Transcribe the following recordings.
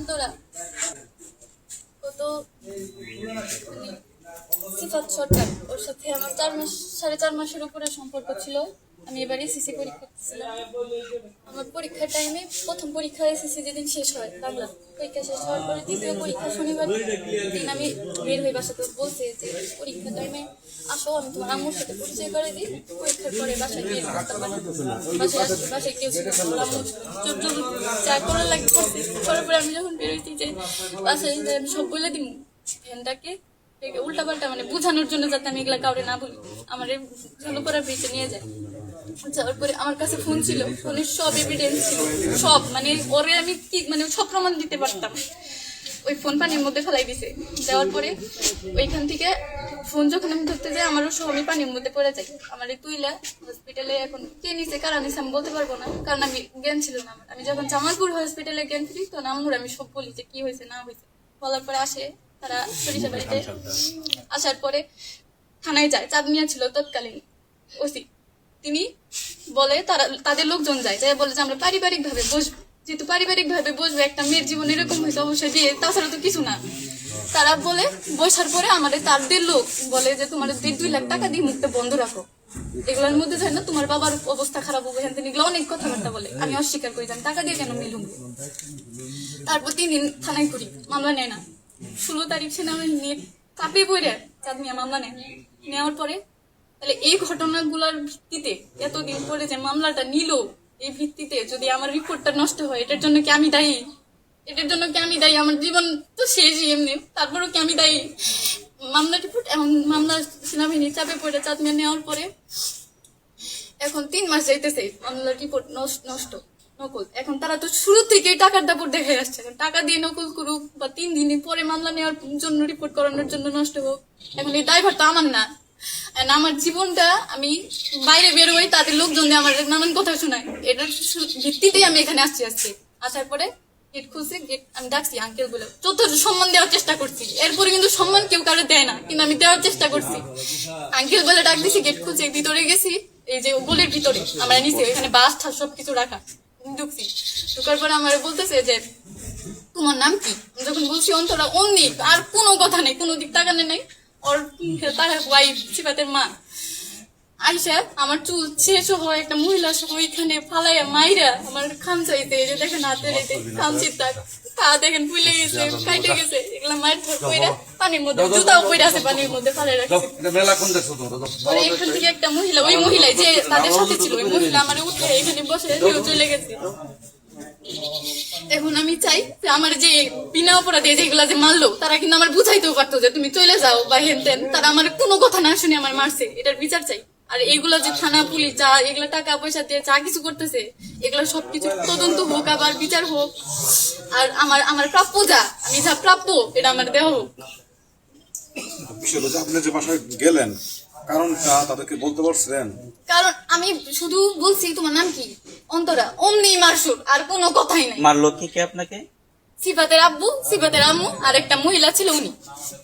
অন্তরা ও তো মানে সিফাত সরকার, ওর সাথে আমার চার মাস, সাড়ে চার মাসের উপরে সম্পর্ক ছিল। আমি এবার এসএসসি পরীক্ষা দিচ্ছিলাম। আমার পরীক্ষার টাইমে প্রথম পরীক্ষা এসএসসি যেদিন শেষ হয়, বাংলা। পরীক্ষা শেষ হওয়ার পরে দ্বিতীয় পরীক্ষা শনিবার দিন আমি বের হয়ে বাসাতে। বলছে যে পরীক্ষা টাইমে আসো, আমি তোমার আম্মুর সাথে পরিচয় করে দিই। পরীক্ষার পরে বাসায় গিয়ে বাসায় আসি, বাসায় কেউ ছিল যা করার লাগে করছে। পরে আমি যখন বেরোইছি যে বাসায় আমি সব বলে দিব ফ্যানটাকে উল্টা পাল্টা মানে বোঝানোর জন্য যাতে আমি এগুলা কাউরে না বলি। আমার ভালো করার বেঁচে নিয়ে যায়। যাওয়ার পরে আমার কাছে ফোন ছিল। ফোনের সব এভিডেন্স ছিল। সব মানে ওরে আমি কি মানে সব প্রমাণ দিতে পারতাম। ওই ফোন পানির মধ্যে ফেলাই দিছে। দেওয়ার পরে ওইখান থেকে ফোন যখন আমি ধরতে যাই আমারও সব আমি পানির মধ্যে পড়ে যাই আমার এই তুইলা হসপিটালে এখন কে নিছে কারা নিছে আমি বলতে পারব না। কারণ আমি জ্ঞান ছিল না আমার। আমি যখন জামালপুর হসপিটালে জ্ঞান ফিরি তখন আম্মুর আমি সব বলি যে কি হয়েছে না হয়েছে? বলার পরে আসে তারা সরিষা বাড়িতে আসার পরে থানায় যায়। চাঁদ মিয়া ছিল তৎকালীন ওসি। তিনি বলে তারা তাদের লোকজন যায় যাই বলে যে আমরা পারিবারিক ভাবে বসবো। যেহেতু পারিবারিক ভাবে বসবে একটা মেয়ের জীবন এরকম হয়েছে অবশ্যই বিয়ে, তাছাড়া তো কিছু না। তারা বলে, বসার পরে আমাদের তাদের লোক বলে যে, তোমার দেড় দুই লাখ টাকা দিয়ে মুখটা বন্ধ রাখো। এগুলোর মধ্যে যায় না তোমার বাবার অবস্থা খারাপ হবে হ্যান এগুলো অনেক কথাবার্তা বলে। আমি অস্বীকার করি আমি টাকা দিয়ে কেন মিলুম তারপর তিন দিন থানায় করি মামলা নেয় না। ষোলো তারিখ সেনাবাহিনী নিয়ে কাঁপিয়ে পড়ে চাঁদ মিয়া মামলা নেয়। নেওয়ার পরে, তাহলে এই ঘটনাগুলোর ভিত্তিতে এতদিন পরে যে মামলাটা নিল এই ভিত্তিতে যদি আমার রিপোর্টটা নষ্ট হয়, এটার জন্য কি আমি দায়ী? এটার জন্য কি আমি দায়ী? আমার জীবন তো শেষই এমনি। তারপরেও কি আমি দায়ী? মামলা রিপোর্ট এখন মামলা সেনাবাহিনী চাপে পড়ে চাঁদ মিয়া নেওয়ার পরে এখন তিন মাস যাইতেছে মামলার রিপোর্ট নষ্ট, নকল। এখন তারা তো শুরু থেকেই টাকার দাপট দেখে আসছে। টাকা দিয়ে নকল করুক বা তিন দিন পরে মামলা নেওয়ার জন্য রিপোর্ট করানোর জন্য নষ্ট হোক, এখন এই ড্রাইভার তো আমার না। And আমার জীবনটা আমি বাইরে বেরোই তাদের লোকজন আমার নানান কথা শোনায়। এটার ভিত্তিতেই আমি এখানে আসছি আজকে। আসার পরে গেট খুলছে গেট আমি ডাকছি আঙ্কেল বলে যথেষ্ট সম্মান দেওয়ার চেষ্টা করছি। এরপরে কিন্তু সম্মান কেউ কারও দেয় না, কিন্তু আমি দেওয়ার চেষ্টা করছি। আঙ্কেল বলে ডাক দিছি গেট খুলছে, ভিতরে গেছি, এই যে গোলের ভিতরে, আমরা নিচে, এখানে বাস ঠাস সবকিছু রাখা ঢুকছি। ঢুকার পরে আমার বলতেছে যে, তোমার নাম কি? যখন বলছি, অন্তরা অমনি আর কোনো কথা নেই, কোনো দিক তাকানে নেই। ওর তার ওয়াইফ সিফাতের মা। আইসা আমার চুল শেষ হয় একটা মহিলা সহ ওইখানে ফালাইয়া মাইরা আমার খামচাইতে এই যে দেখেন হাতের এই যে খামচির দাগ পা দেখেন ফুলে গেছে কাইটে গেছে এগুলা মায়ের ধর কইরা পানির মধ্যে জুতাও কইরা আছে পানির মধ্যে ফালাই রাখছে। মেলা কোন দেখছ তোমরা? এখান থেকে একটা মহিলা ওই মহিলা যে তাদের সাথে ছিল ওই মহিলা আমার উঠে এখানে বসে সেও চলে গেছে। এখন আমি চাই যে আমার যে বিনা অপরাধে যেগুলা যে মারলো তারা কিন্তু আমার বুঝাইতেও পারতো যে তুমি চলে যাও বা হেন তেন। তারা আমার কোনো কথা না শুনে আমার মারছে এটার বিচার চাই। আর এগুলো যে থানা পুলিশ যা এগুলো টাকা পয়সা দিয়ে যা কিছু করতেছে এগুলো সবকিছু তদন্ত হোক আবার বিচার হোক। আর আমার আমার প্রাপ্য যা আমি যা প্রাপ্য এটা আমার দেওয়া হোক। আপনি যে বাসায় গেলেন কারণটা তাদেরকে বলতে পারছিলেন? কারণ আমি শুধু বলছি তোমার নাম কি? অন্তরা অমনি মারসুর আর কোনো কথাই নাই। মারলো কে কে আপনাকে? সিফাতের আব্বু সিফাতের আম্মু আর একটা মহিলা ছিল উনি।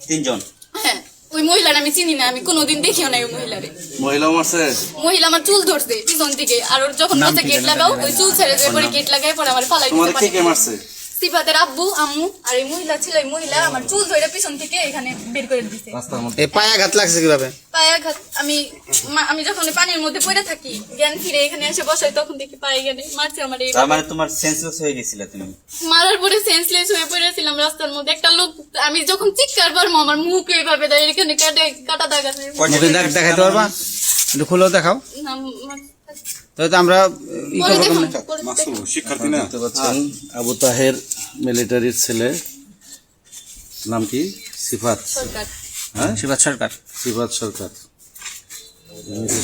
তিনজন? হ্যাঁ ওই মহিলার আমি চিনি না আমি কোনোদিন দেখিও নাই ওই মহিলারে। মহিলা মারছে? মহিলা আমার চুল ধরছে পিছন থেকে আর ওর যখন গেট লাগাও ওই চুল ছেড়ে দিয়ে পরে গেট লাগায় পরে আমার ফালাই তোমার দিতে কে কে মারছে? সিফাতের আব্বু আম্মু আর এই মহিলা ছিল এই মহিলা আমার চুল ধরে পিছন থেকে এখানে বের করে দিছে। এই পায়ে আঘাত লাগছে কীভাবে? পায়াঘাত আমি মা- আমি যখন পানির মধ্যে পড়ে থাকি জ্ঞান ফিরে এখানে এসে বসাই তখন দেখি পায়ে গেলে মারছে আমার এই তার মানে তোমার সেন্সলেস হয়ে গেছিলে তুমি? মারার পরে সেন্সলেস হয়ে পড়েছিলাম রাস্তার মধ্যে। একটা লোক আমি যখন চিৎকার পারব আমার মুখ এইভাবে দেয় এখানে কাটে কাটা দাগ আছে। দেখাইতে পারবা? একটু খুলেও দেখাও। না, আমরা আবু তাহের মিলিটারির ছেলে। নাম কি? সিফাত। হ্যাঁ? শিবাজ সরকার। সিফাত সরকার।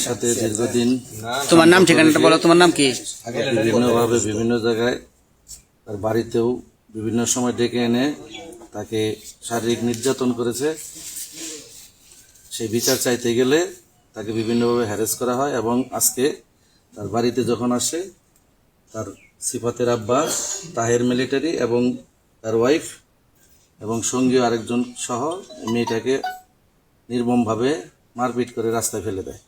সাথে দীর্ঘদিন তোমার নাম ঠিকানাটা বলো তোমার নাম কি? বিভিন্নভাবে বিভিন্ন জায়গায় তার বাড়িতেও বিভিন্ন সময় ডেকে এনে তাকে শারীরিক নির্যাতন করেছে। সেই বিচার চাইতে গেলে তাকে বিভিন্নভাবে হ্যারেস করা হয় এবং আজকে তার বাড়িতে যখন আসে তার সিফাতের আব্বা তাহের মিলিটারি এবং তার ওয়াইফ এবং সঙ্গী আরেকজন সহ মেয়েটাকে নির্মমভাবে মারপিট করে রাস্তায় ফেলে দেয়।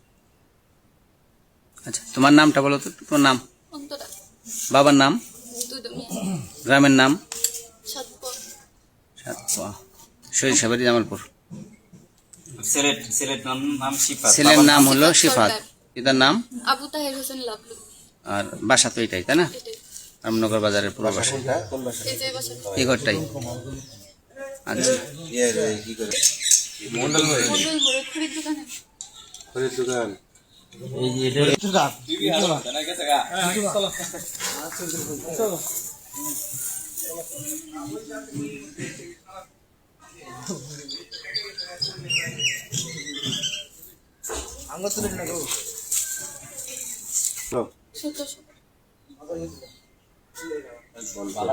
আচ্ছা তোমার নামটা বলো তো? তোমার নাম? বাবার নাম? গ্রামের নাম? আচ্ছা জামালপুর। ছেলের নাম নাম ছেলের নাম হলো সিফাত শিফাত। পিতার নাম? আবু তাহের হোসেন লাভলু আর বাসা তো এটাই তাই না? রামনগর বাজারের পুরো বাসা এই ঘরটাই। আচ্ছা। মন্ডল মোড়ে দোকানে সত্তর